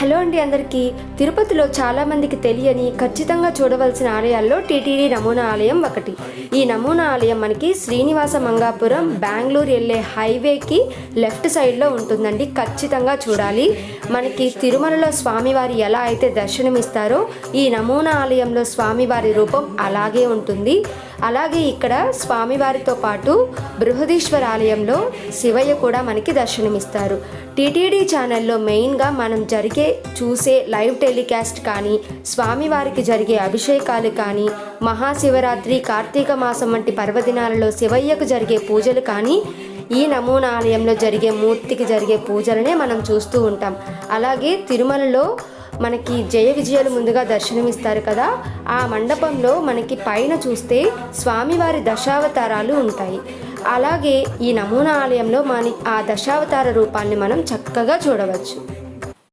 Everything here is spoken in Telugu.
హలో అండి అందరికీ. తిరుపతిలో చాలామందికి తెలియని ఖచ్చితంగా చూడవలసిన ఆలయాల్లో టీటీడీ నమూనా ఆలయం ఒకటి. ఈ నమూనా ఆలయం మనకి శ్రీనివాస మంగాపురం బెంగళూరు వెళ్ళే హైవేకి లెఫ్ట్ సైడ్లో ఉంటుందండి. ఖచ్చితంగా చూడాలి. మనకి తిరుమలలో స్వామివారి ఎలా అయితే దర్శనమిస్తారో ఈ నమూనా ఆలయంలో స్వామివారి రూపం అలాగే ఉంటుంది. అలాగే ఇక్కడ స్వామివారితో పాటు బృహదీశ్వర ఆలయంలో శివయ్య కూడా మనకి దర్శనమిస్తారు. టీటీడీ ఛానల్లో మెయిన్గా మనం జరిగే చూసే లైవ్ టెలికాస్ట్ కానీ స్వామివారికి జరిగే అభిషేకాలు కానీ మహాశివరాత్రి కార్తీక మాసం వంటి పర్వదినాలలో శివయ్యకు జరిగే పూజలు కానీ ఈ నమూనా ఆలయంలో జరిగే మూర్తికి జరిగే పూజలనే మనం చూస్తూ ఉంటాం. అలాగే తిరుమలలో మనకి జయ విజయాలు ముందుగా దర్శనమిస్తారు కదా. ఆ మండపంలో మనకి పైన చూస్తే స్వామివారి దశావతారాలు ఉంటాయి. అలాగే ఈ నమూనా ఆలయంలో మన ఆ దశావతార రూపాన్ని మనం చక్కగా చూడవచ్చు.